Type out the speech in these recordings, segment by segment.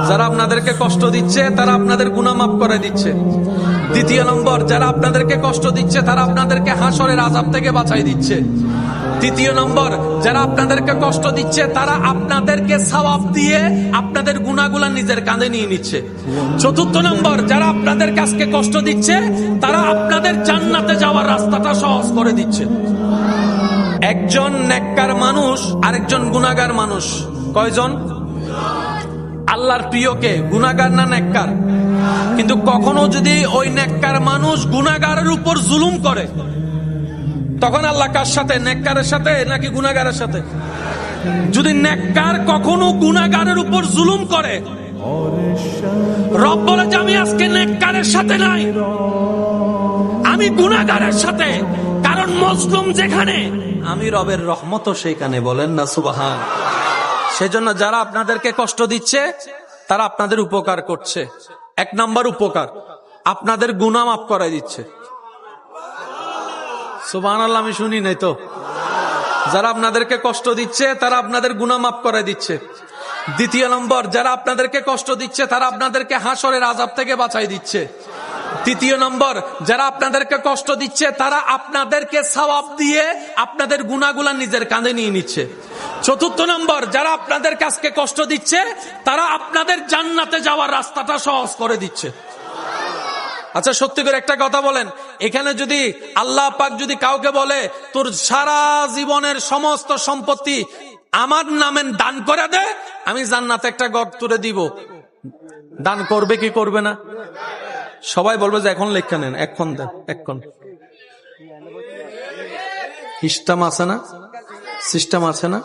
যারা আপনাদেরকে কষ্ট দিচ্ছে, তারা আপনাদের গুণা মাফ করে দিচ্ছে। দ্বিতীয় নম্বর, যারা আপনাদেরকে কষ্ট দিচ্ছে, তারা আপনাদেরকে হাসরের আজাব থেকে বাঁচাই দিচ্ছে। তৃতীয় নম্বর, যারা আপনাদেরকে কষ্ট দিচ্ছে, তারা আপনাদেরকে সওয়াব দিয়ে আপনাদের গুণাগুলা নিজের কাঁধে নিয়ে নিচ্ছে। চতুর্থ নম্বর, যারা আপনাদের কাছকে কষ্ট দিচ্ছে, তারা আপনাদের জান্নাতে যাওয়ার রাস্তাটা সহজ করে দিচ্ছে। একজন নেককার মানুষ, আরেকজন গুণাগার মানুষ। কয়জন? আল্লাহর প্রিয়কে গুনাগার না নেককার? কিন্তু কখনো যদি ওই নেককার মানুষ গুনাগারের উপর জুলুম করে, তখন আল্লাহ কার সাথে? নেককারের সাথে নাকি গুনাগারের সাথে? যদি নেককার কখনো গুনাগারের উপর জুলুম করে, রব বলে যে, আমি আজকে নেককারের সাথে নাই। আমি গুনাগারের সাথে। কারণ মজলুম যেখানে, আমি রবের রহমত সেইখানে। বলেন না, সুবাহান। সেজন্য যারা আপনাদেরকে কষ্ট দিচ্ছে, তারা আপনাদের উপকার করছে। এক নাম্বার উপকার, আপনাদের গুণা মাফ করাই দিচ্ছে। সুবাহ আমি শুনি নাই তো। যারা আপনাদেরকে কষ্ট দিচ্ছে, তারা আপনাদের গুণা মাফ করাই দিচ্ছে। দ্বিতীয় নম্বর, যারা আপনাদেরকে কষ্ট দিচ্ছে, তারা আপনাদেরকে হাসরের আজাব থেকে বাঁচাই দিচ্ছে। তৃতীয় নম্বর, যারা আপনাদেরকে কষ্ট দিচ্ছে, তারা আপনাদেরকে সওয়াব দিয়ে আপনাদের গুণাগুলা নিজের কাঁধে নিয়ে নিচ্ছে। চতুর্থ নম্বর, যারা আপনাদের কাছকে কষ্ট দিচ্ছে, তারা আপনাদের জান্নাতে যাওয়ার রাস্তাটা সহজ করে দিচ্ছে। আচ্ছা সত্যি করে একটা কথা বলেন। এখানে যদি আল্লাহ পাক যদি কাউকে বলে, তোর সারা জীবনের সমস্ত সম্পত্তি আমার নামে দান করে দে, আমি জান্নাতে একটা গড় তুলে দিব। দান করবে কি করবে না? সবাই বলবে যে, এখন লেখা নেন, এখন দেন, এখন। সিস্টেম আছে না? সিস্টেম আছে না?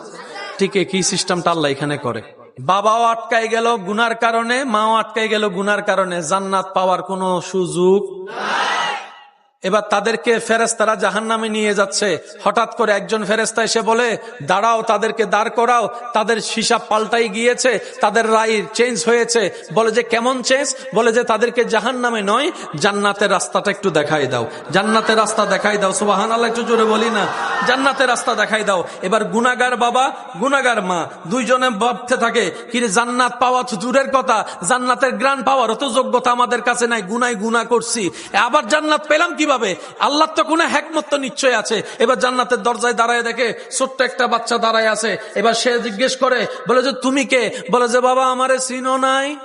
ঠিক কি সিস্টেমটা আল্লাহ এখানে করে? বাবাও আটকাই গেল গুনার কারণে, মাও আটকাই গেল গুনার কারণে। জান্নাত পাওয়ার কোনো সুযোগ এবার তাদেরকে ফেরেস্তারা জাহান নামে নিয়ে যাচ্ছে। হঠাৎ করে একজন ফেরেস্তা এসে বলে, দাঁড়াও, তাদেরকে দাঁড় করাও। তাদের হিসাব পাল্টাই গিয়েছে, তাদের রায় চেঞ্জ হয়েছে। বলে যে, কেমন চেঞ্জ বলে যে, তাদেরকে জাহান নামে নয়, জান্নাতের রাস্তাটা একটু দেখাই দাও। জান্নাতের রাস্তা দেখাই দাও সুবাহান আল্লাহ একটু জোরে বলি না। জান্নাতের রাস্তা দেখাই দাও। এবার গুনাগার বাবা গুনাগার মা, দুইজনে ভাবতে থাকে, কি জান্নাত পাওয়া তো দূরের কথা, জান্নাতের গ্রান পাওয়ার তো যোগ্যতা আমাদের কাছে নাই গুনাই গুনা করছি। আবার জান্নাত পেলাম কীভাবে? আল্লাহ তো কোনো হ্যাকমত তো নিশ্চয় আছে। এবার জান্নাতের দরজায় দাঁড়ায় দেখে ছোট্ট একটা বাচ্চা দাঁড়ায় আছে। এবার সে জিজ্ঞেস করে, বলে যে, তুমি কে? বলে যে, বাবা, আমারে চিনো নাই।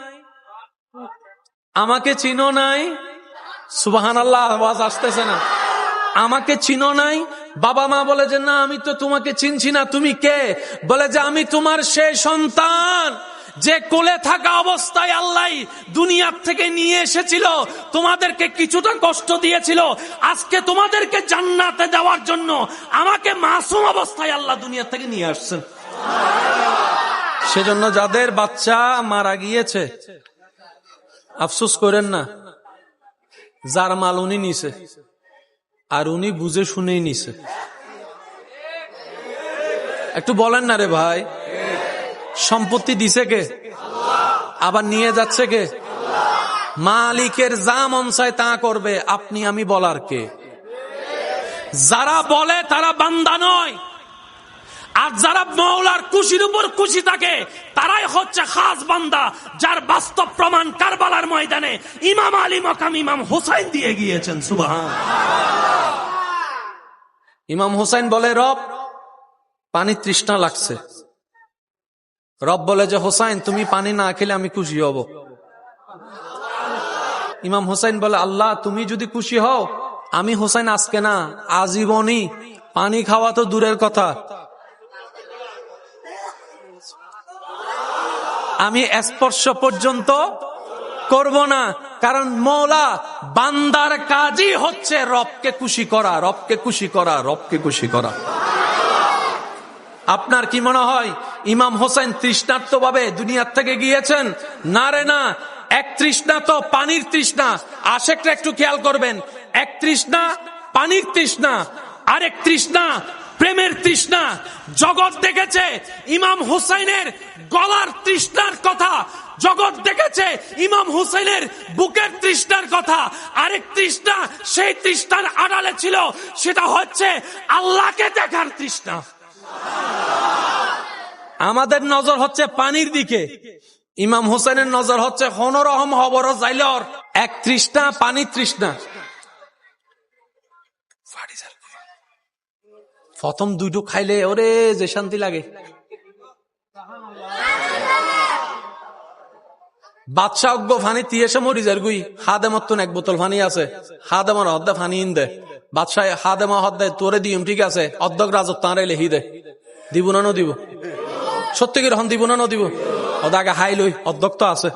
আমাকে চিনো নাই? সুবাহান আল্লাহ আওয়াজ আসতেছে না। আমাকে চিনো নাই? বাবা মা বলে যে, না, আমি তো তোমাকে চিনছি না। তুমি কে? বলে যে, আমি তোমার সেই সন্তান। যে কোলে থাকা অবস্থায় আল্লাহ দুনিয়ার থেকে নিয়ে এসেছিল, তোমাদেরকে কিছুটা কষ্ট দিয়েছিল। আজকে তোমাদেরকে জান্নাতে দেওয়ার জন্য আমাকে মাসুম অবস্থায় আল্লাহ দুনিয়া থেকে নিয়ে আসছেন। সেজন্য যাদের বাচ্চা মারা গিয়েছে, আফসোস করেন না, যার মাল উনি নিছে, আর উনি বুঝে শুনেই নিছে। একটু বলেন না রে ভাই সম্পত্তি দিছে কে? আবার নিয়ে যাচ্ছে কে? মালিকের যা মন চায় তা করবে। আপনি আমি বলার কে? যারা বলে তারা বান্দা নয়। আর যারা মৌলার খুশির উপর খুশি থাকে, তারাই হচ্ছে খাস বান্দা, যার বাস্তব প্রমাণ কারবালার ময়দানে ইমাম আলী মকাম ইমাম হোসাইন দিয়ে গিয়েছেন। সুবাহ ইমাম হোসাইন বলে, রব পানি তৃষ্ণা লাগছে। রব বলে যে, হোসাইন, তুমি পানি না খেলে আমি খুশি হব। ইমাম হোসাইন বলে, আল্লাহ, তুমি যদি খুশি হও, আমি হোসাইন আজকে না, আজীবনই পানি খাওয়া তো দূরের কথা। আমি স্পর্শ পর্যন্ত করব না, কারণ মৌলা বান্দার কাজই হচ্ছে রবকে খুশি করা, রবকে খুশি করা, রবকে খুশি করা। আপনার কি মনে হয় ইমাম হোসেন তৃষ্ণার্ত ভাবে দুনিয়ার থেকে গিয়েছেন? না রে না, এক তৃষ্ণা তো পানির তৃষ্ণা। আশেকটা একটু খেয়াল করবেন। এক তৃষ্ণা পানির তৃষ্ণা, আরেক তৃষ্ণা প্রেমের তৃষ্ণা। জগৎ দেখেছে ইমাম হুসাইনের গলার তৃষ্ণার কথা। জগৎ দেখেছে ইমাম হুসেনের বুকের তৃষ্ণার কথা। আরেক তৃষ্ণা সেই তৃষ্ণার আড়ালে ছিল, সেটা হচ্ছে আল্লাহকে দেখার তৃষ্ণা। আমাদের নজর হচ্ছে পানির দিকে। ইমাম হোসেনের নজর হচ্ছে হনরহম হবর জাইলর এক তৃষ্ণা, পানি তৃষ্ণা। প্রথম দুটো খাইলে ওরে যে শান্তি লাগে। বাদশাহ অজ্ঞ দে দিম, ঠিক আছে? রাজত্ব দে দিব ন দিব। সত্যি করে হন দিব না, ন দিব? অদাগে হাই লই অর্ধক তো আছে।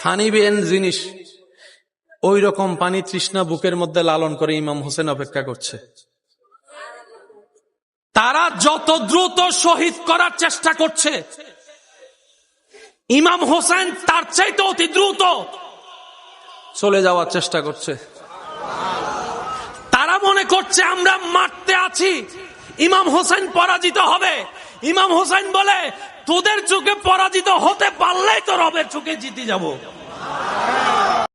ফানি বেন জিনিস, ওই রকম পানি তৃষ্ণা বুকের মধ্যে লালন করে ইমাম হোসেন অপেক্ষা করছে। তারা যত দ্রুত শহীদ করার চেষ্টা করছে, ইমাম হোসেন তার চাইতে অতি দ্রুত চলে যাওয়ার চেষ্টা করছে। তারা মনে করছে, আমরা মারতে আছি, ইমাম হোসেন পরাজিত হবে। ইমাম হোসেন বলে তোদের চোখে পরাজিত হতে পারলেই তো রবের চোখে জিতে যাব।